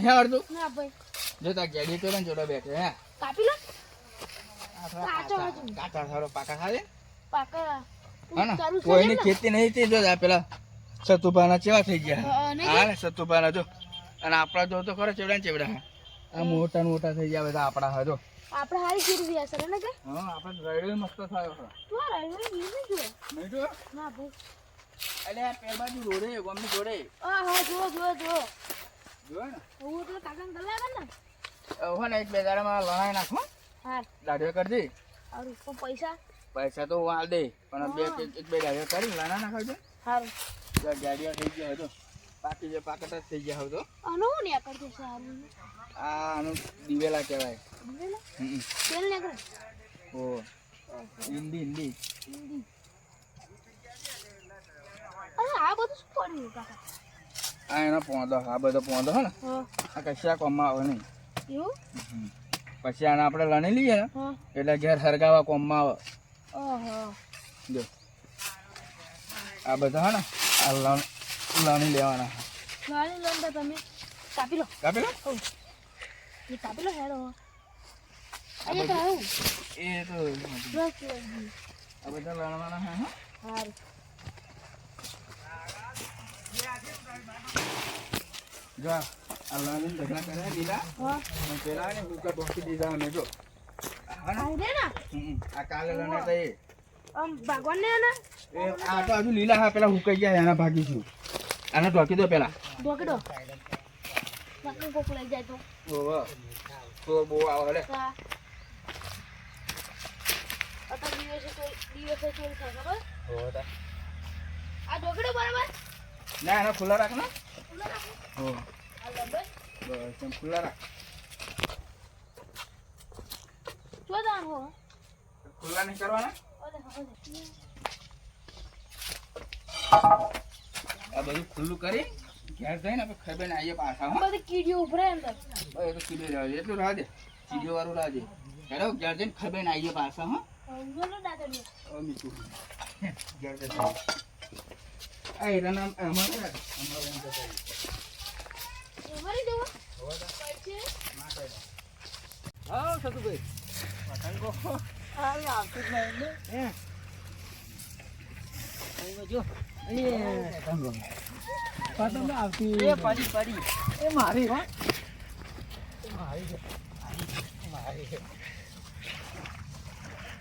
નહીં આવડતું ના ભાઈ. જો તા ગેડી તો ને જોડે બેઠે હે. કાપી લો. કાચો કાચા સારો પાકા ખાલે. પાકા. હા કોઈની ખેતી નહીં થઈ જો પેલા સતુભાના ચેવા થઈ ગયા. હા, નહીં સતુભાના જો. અને આપણા જો તો ખરો ચેવડા ચેવડા આ મોટા મોટા થઈ ગયા બધા આપણા હા જો. આપણે હારી જીરી ગયા સર ને કે? હા આપણે રડ્યો મસ્ત થયો છે તું રાઈડર ગીરવી જો નહીં જો ના ભાઈ. એટલે પેલા બાજુ રોડે ગમની જોડે. આ હા જો જો જો એક બે દાડામાં લણાઈ નાખો દાઢીઓ કરી દે પૈસા? પૈસા તો હાલ દે પણ બે એક બે દાઢીઓ કરી લણા નાખજો સારું ગાડીઓ થઈ ગયા હતો પાકી જે પાકટ જ થઈ ગયા હતો આનો હું ને કરતો સારું? આ આનું દિવેલા કહેવાય. દિવેલા? તેલ ને કરે. ઓ હિન્દી હિન્દી. અરે આ બધું શું પડ્યું? કાકા આ એનો પોંદો આ બધો પોંદો હે ને આ કશા કોમમાં આવે નહીં. પછી આને આપણે લણી લઈએ ને એટલે ઘેર હરગાવા કોમમાં આવે. જો. આ બધા હે ને આ લણ લણી લેવાના. તમે. કાપી લો. કાપી લો? એ કાપી લો હેડો. એ તો આ બધા લણવાના હે હા. જો આ લણીને ઢગલા લીલા અને પેલા ને ભૂકા ઢોકી દીધા અમે જો દે. આ કાલે લને તો એ ભગવાન ને એ આ તો હજુ લીલા હા પેલા હુકાઈ ગયા એના ભાગીશું આને ઢોકી દો પેલા ઢોકડો નકરું કોક લઈ જાય તો ઓહો તો બહુ આવે લે અત્યારે દિવસે કોઈ દિવસે ચોરી ખબર આ ઢોકડો બરાબર ના એના ખુલ્લા રાખ ને હો બસ ખુલ્લા રાખ કરવાના આ બધું ખુલ્લું કરી ઘેર જઈને આપણે ખબર ને આવીએ પાછા હા બધી કીડીઓ એ તો એટલું રાહ વાળું રાહ દે હેડો ઘેર જઈને ખબર ને મીઠું. ઘેર જઈને આ હીરાના અમારે અમારે એમ જતા. અમારી જવા પડશે હા સતુભાઈ પતંગો હાલ આવતું જ નહીં ને. હે? જો. પતંગો પતંગો આવતી. એ પડી પડી એ મારી હો.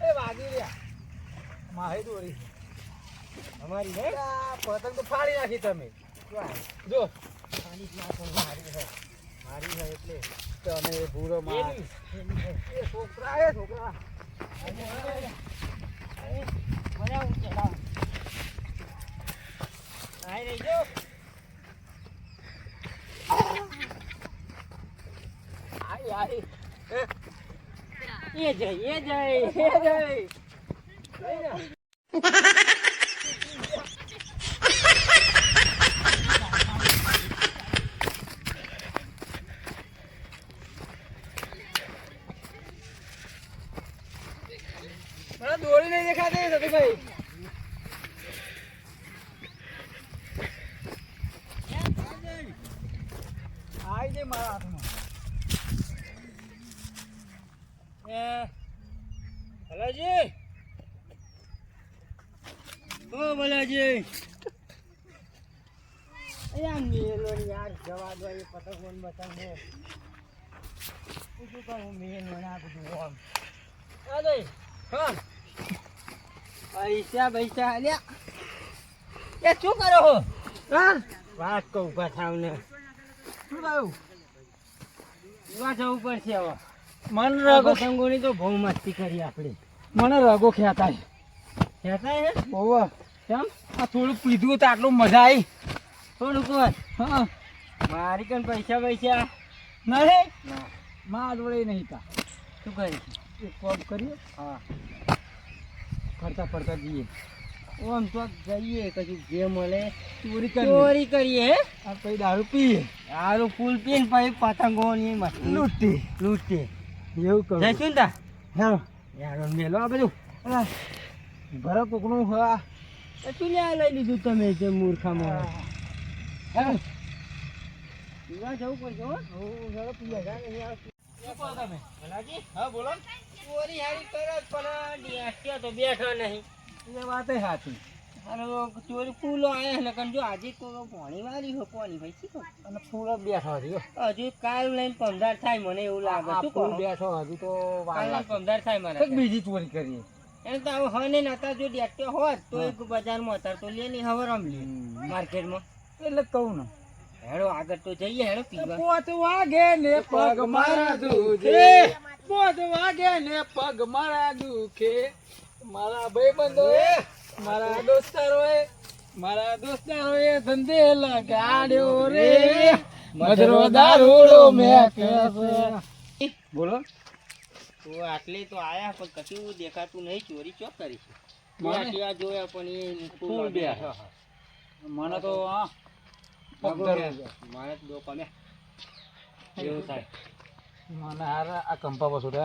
એ વાગી રહ્યા. મારી દોરી. અમારી હે? પતંગ તો ફાડી નાખી તમે. જો. ફાડી મારી હે. મારી હે એટલે. તમે ભૂરો માર છોકરા છોકરા. હું આઈ રહી જો. આઈ આઈ. એ જય એ જય એ જય મને દોડી દેખાતી સતીભાઈ આઈ જઈ મારા હાથમાં. ભલાજી. ઓ, ભલાજી. અહીંયા મેલો યાર, જવા દો, એ પતંગો ને બતંગો. હું શું બનાવું મેલો ને આ અરે હા. પૈસા પૈસા અલ્યા. એ શું કરો હો? હા? વાત કહું ઊભા થાવ ને. શું કહ્યું ઊભા થવું પડશે હવે. મન રગો સંગોની તો બહુ મસ્તી કરી આપણે મને રગો ખેતાય કહેતા હે? બહુ કેમ? આ થોડું પીધું તો આટલું મજા આવી થોડુંક વાર હા. મારી કન પૈસા પૈસા. નહીં? ના. માં જોડે નહીં તા. શું કરી એક કામ કરીએ. હા. ફરતા ફરતા જઈએ. ઓમ તો જઈએ કશું જે મળે. ચોરી કરી ચોરી કરીએ આ પછી દારૂ પીએ? દારૂ ફૂલ પીને પછી પતંગો ની મસ્તી લૂંટી. લૂંટે. એવું કરું. જઈશું ને તા હેલો યાર મેલો આ બધું. ભરો કોકનું હા. શું લ્યા લઈ લીધું તમે જે મૂર્ખામાં. હેલો. પીવા જવું પડશે હો. પીવા. જા અહીંયા શું કહો તમે? હા બોલો. ચોરી હારી કરે પણ ડિયાસ્યા તો બેઠા નહીં. એ વાતે સાચી. અરે ચોરી ફૂલો આવ્યા ને કણ જો આજે કોઈ પાણી વાળી હો પાણી ભાઈ શીખો અને ફૂલ બેઠો હજી હજુ કાલ લઈને પંદર થાય મને એવું લાગે. શું ફૂલ બેઠો હજી તો વાર કાલ પંદર થાય મને બીજી ચોરી કરી એમ તો હવે હવે ને નતા જો ડેટ્યો હોત તો એક બજારમાં હતા તો લે નહીં હવે રમ લે માર્કેટમાં. એટલે કહું ને. હેડો આગળ તો જઈએ હેડો પીવા. પોત વાગે ને પગ મારા દુખે. પોત વાગે ને પગ મારા દુખે. મારા ભાઈબંધો મારા દોસ્તારો મારા દોસ્તારો એ ધંધે લગાડ્યો રે. મધરો દારૂડો મેં બોલો. તો આટલે તો આયા પણ કશું દેખાતું નહીં ચોરી ચોક કરી છે. જોયા પણ એ ફૂલ બે. મને તો છે. મારે દો એવું થાય. મને હાર આ કંપા બસો રે.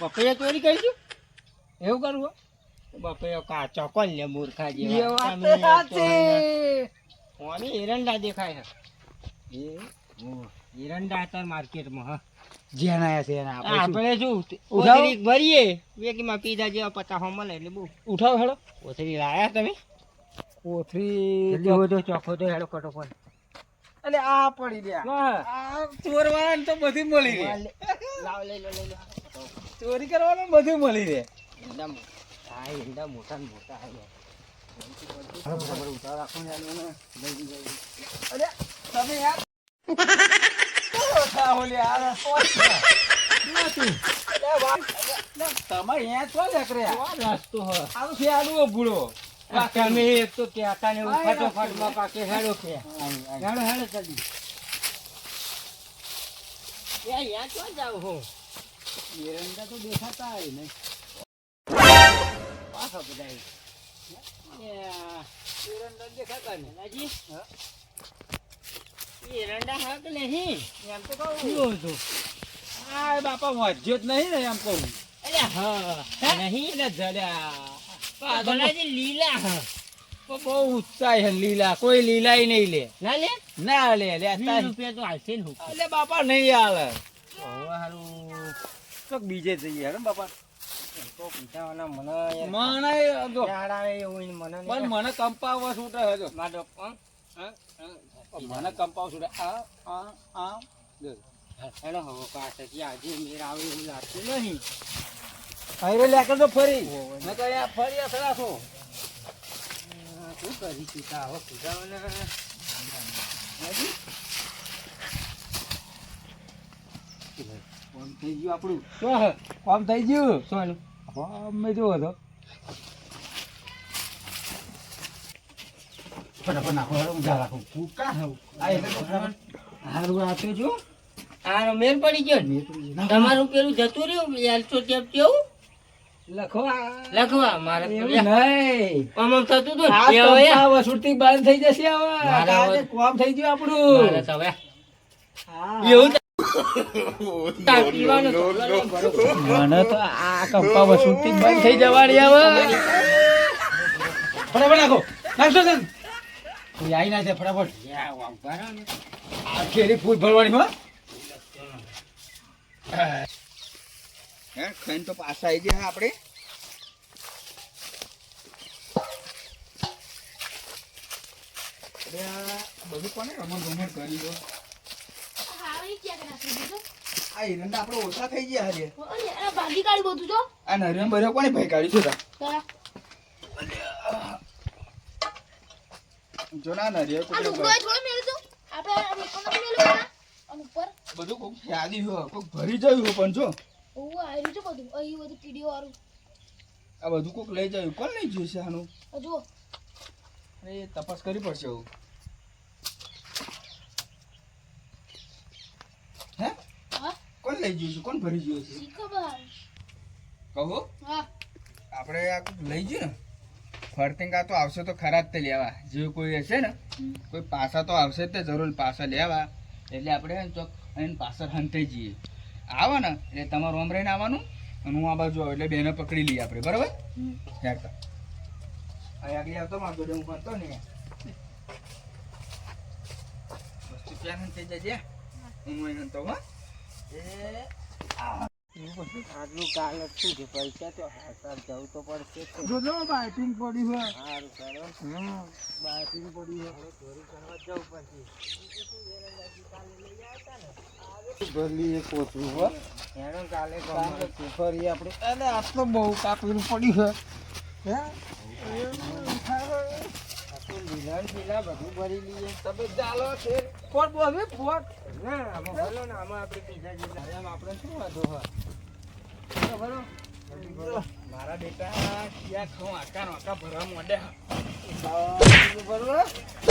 બપૈયા ચોરી કરીશું એવું કરવું બપૈયો કાચો કોણ લે મૂર્ખા જેવા. ઓની એરંડા દેખાય છે? એરંડા હતા માર્કેટમાં હા. છે એને. આપણે શું? કોથળી ભરીએ વેકીમાં પીધા જેવા પચાસ મળે એટલે બહુ. ઉઠાવ હેડો. કોથળી લાયા તમે? કોથરી જલ્દી તો ચોખ્ખો તો હેડો કટોકટ એટલે આ પડી રહ્યા આ ચોર વાળાને તો બધું મળી રહે. લાવ લઈ લો લઈ લો. ચોરી કરવાનું બધું મળી રહે. એકદમ મોટા હા ઈંડા મોટા ને મોટા હા. તમે યાર તો હો દેખાતા હોય ને. પાછો બધા દેખાતા ને. લાજી એરંડા હક નહીં એમ તો કહું. હતું આ બાપા વાંચ્યો જ નહીં ને એમ કહું. અરે હા નહીં એટલે જડ્યા ભલાજી લીલા. હા. તો બહુ ઉત્સાહ છે લીલા. કોઈ લીલાય નહીં લે. ના લે? ના લે લે રૂપિયા તો હાલશે ને હું બાપા નહીં હાલે. હારું. તો બીજે જઈએ હે બાપા. મને મને જો એવું ને મને મને કંપાવવા છૂટે હજો મારો. મને કંપાવ છું આ આ આ હેડો હવે પાછળથી આજે મેર આવે એવું લાગતું નહીં. હાઈવે લેકર તો ફરી. મેં તો અહીંયા ફરી અથડા છો શું શું કરીશું તા હવે પીતાવાના કોમ થઈ ગયું આપણું? કોમ થઈ ગયું? શું કોમ મેં જોયો તો. ફટાફટ નાખો હેડો ઊંધા રાખો. હું? કાં આ એટલે તો હારું આ જો આ મેર પડી ગયો ને. તમારું પેલું જતું રહ્યું? ટેપ કેવું? લખવા. મારે. નહીં. થતું આ બંધ થઈ જશે હવે. મારા આજે હવે- કોમ થઈ ગયું આપણું. હવે. એવું. મને તો આ કંપા વસૂલતી બંધ થઈ જવાની હવે. નાખો. નાખશો કોઈ આવી ના છે ફટાફટ. આ કેરી ફૂલ ભરવાની હો હે ખાઈને તો પાછા આવી ગયા આપણે બધું કોને રમણ રમણ કરી દો હારી? આ એરંડા આપણે ઓછા થઈ ગયા હજે અરે, ભાગી કાઢી બધું જો આ નરિયમ ભર્યો કોને ભાઈ કાઢ્યું છે તા. જો ના નરિયમ આ ડુંગળો થોડો મેલ્યો દો આપણે આ લોકોને મેલ્યો ને. આમ ઉપર. બધું કોક યાદી હો કોક ભરી જયું હો પણ જો ઓ આ છે બધું. અહીં બધું કીડીઓ વાળું. આ બધું કોક લઈ જયું કોણ લઈ ગયું છે આનું જુઓ. એ તપાસ કરવી પડશે હે હા? કોણ લઈ ગયું છે કોણ ભરી ગયું છે ખબર? કહો હા. આપણે આ લઈ ગયું ને ફરતિંગા તો આવશે તો ખરા જ તે લેવા. જે કોઈ હશે ને કોઈ પાસા તો આવશે તે જરૂર પાસા લેવા. એટલે આપણે હે ચોક એને પાછળ હંતે જઈએ. આવે ને એટલે તમારું ઓમ રહીને આવવાનું અને હું આ બાજુ આવું એટલે બેને પકડી લઈએ આપણે બરાબર? યાર તો. આગળ આવતો માર જોડે હું ભણતો ને વસ્તુ ત્યાં થઈ જજે? હું. અહીં હંતો હો. આટલું કાલ શું છે પૈસા તો હાથાર જવું તો પડશે જ. જોજો બાઇટિંગ પડી હોય. સારું કરો બાઇટિંગ પડી હોય. ચોરી કરવા જવું પડશે. ભરલી એક કોથળું હો. એનો કાલે ફરી આપણે. અરે આ બહુ કાપીનું પડ્યું છે હે? તો લીલા બધું ભરી લઈએ. તમે ચાલો છે. ફોટ બોલે ફોટ ના આમાં ભલો ને આમાં આપણે બીજા જેટલા એમ આપણે શું વાંધો હોય? ભલો મારા બેટા ક્યાં ખાઉં આકા નો આકા ભરવા મોડે બરોબર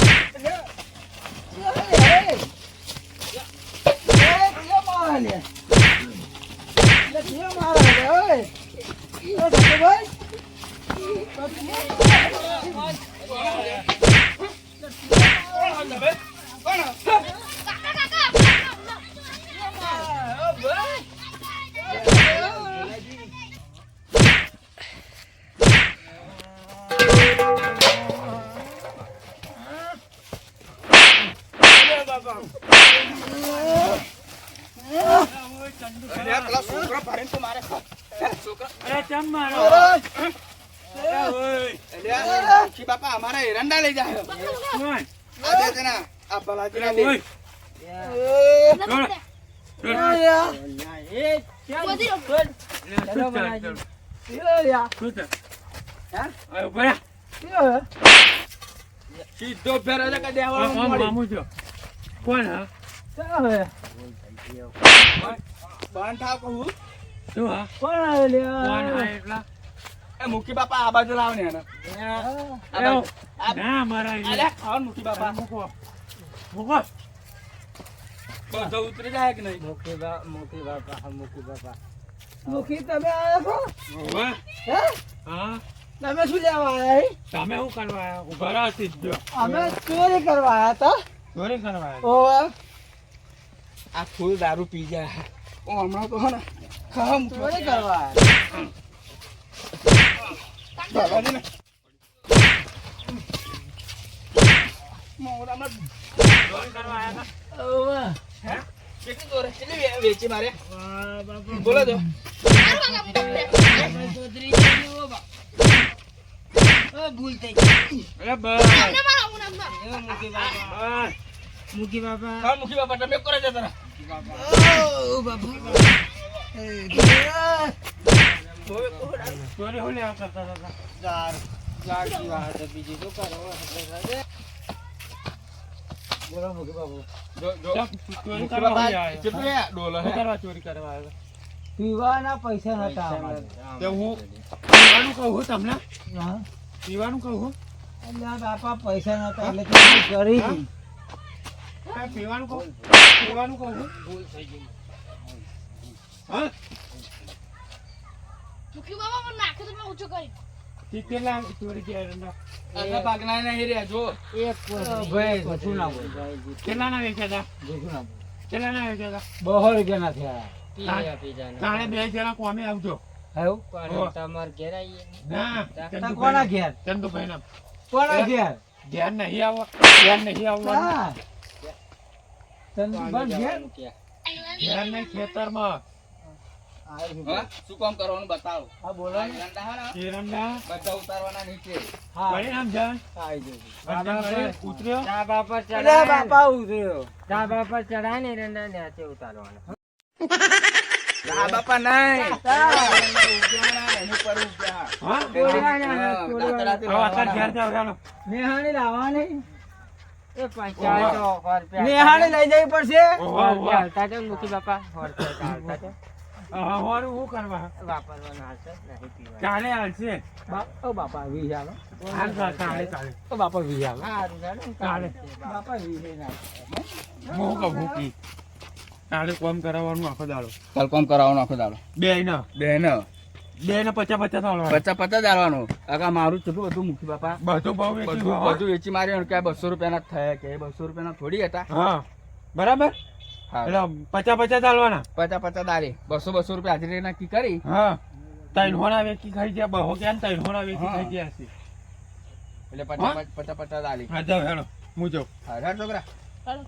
ભરીને તો મારે છોકરા અરે ચમ મારો. મુખી બાપા અમારા એરંડા લઈ જાય. આ દે આ ભલાજીના દે ઓય. ના, બધી રમ. શું ચાલ? ચાલ. રહે. સીધો ફેર એટલે કે આ દેવાનો. મામું છો કોણ હા? બંધ થાવ કહું શું હા કોણ હા એટલા? એ મુખી બાપા આ બાજુ લાવ ને એને. આ ના મારા બાપા. મૂકો. મૂકો. બધો ઉતરી જાય કે નહીં? બા મુખી બાપા હા મુખી બાપા. મુખી તમે આવ્યા છો? ઊભા હા? તમે શું લેવા આવ્યા તમે શું કરવા આવ્યા ઊભા રહો સીધો અમે ચોરી કરવા આવ્યા હતા. ચોરી કરવા આવ્યા આ ફૂલ દારૂ પી જાય. ઓ હમણાં તો હે ને ખાવા થોડે કરવા વેચી મારે? બોલો તો. અરે બસ. ના, મારા હું નામ ના. મુખી બાપા. બસ. મુખી બાપા. ખાવા મુખી બાપા. તમે કરે છે તારા બાપુ. ચોરી કરવા આવ્યા પીવાના પૈસા નતા હું? પીવાનું કહું? તમને પીવાનું કહું? બાપા પૈસા નતા એટલે કરી પીવાનું કહું પીવાનું કહું છું હા? મુખી બાબા પણ નાખે તો મેં કરી. કેટલા ચોરી ગયા રંડા આટલા નહીં રહ્યા જો. એક ભાઈ જતું ના બોલ કેટલાના વેચ્યા હતા? જતું ના બોલ કેટલાના બહો રૂપિયા ના થયા. હતા બે જણા કોમે આવજો. એવું? ઘેર આવીએ ના? કોના ઘેર? ચંદુભાઈ ના. કોના ઘેર ઘેર? નહીં આવો ઘેર નહીં આવવાનું. ચંદુભાઈ ઘેર? ઘેર નહીં ખેતરમાં. હા શું કામ કરવાનું બતાવો? હા બોલો બધા ઉતારવાના નીચે. ચા બાપા ચડાય બાપા ઉતર્યો. ચા બાપા ચડાય ને એરંડા નીચે ઉતારવાનો. આ બાપા નહીં. ઉગ્યાના એની પર ઉગ્યા. હા? કોડિયાના, હા, કોડિયાના. દાંતડાથી હવે અત્યારે ઘેર લાવવાના. જાવ ચાલો નેહાણી લાવવાની. એ ઓહો. પૈસા તો નેહાણી લઈ જવી પડશે. ઓહો, ઓહો. હાલતા છે મુખી બાપા. હાલતા છે હા, હોરું શું કરવા? વાપરવાના હાલતા નહીં પીવાના. ચાલે હાલશે ઓ બાપા વી આલો હાલ ચાલે ચાલે. ઓ બાપા વી આલો ચાલે. બાપા? વી હું કહું કી ચાલે કોમ કરાવવાનું આખો દાડો. કાલ કોમ કરાવવાનું આખો દાડો. બે ન. બે ન. બે ને પચાસ પચાસ પચાસ પચાસ આલવાનું આખા મારું કેટલું બધું મૂકી બાપા. બધું ભાવ વેચી બધું બધું વેચી માર્યું કે બસો રૂપિયાના થયા કે બસો રૂપિયાના થોડી હતા. હા. બરાબર. એટલે પચાસ પચાસ ચાલવાના. પચાસ પચાસ દાળી. બસો બસો રૂપિયા હાજરી નક્કી કરી? હા. ત્રણ હોના વેચી ખાઈ ગયા બહો ક્યાં ત્રણ હોના વેચી. ખાઈ ગયા છે. એટલે પચાસ પચાસ પચાસ દાળી. હા જાવ હેડો મુજો. હા છોકરા. હાલો.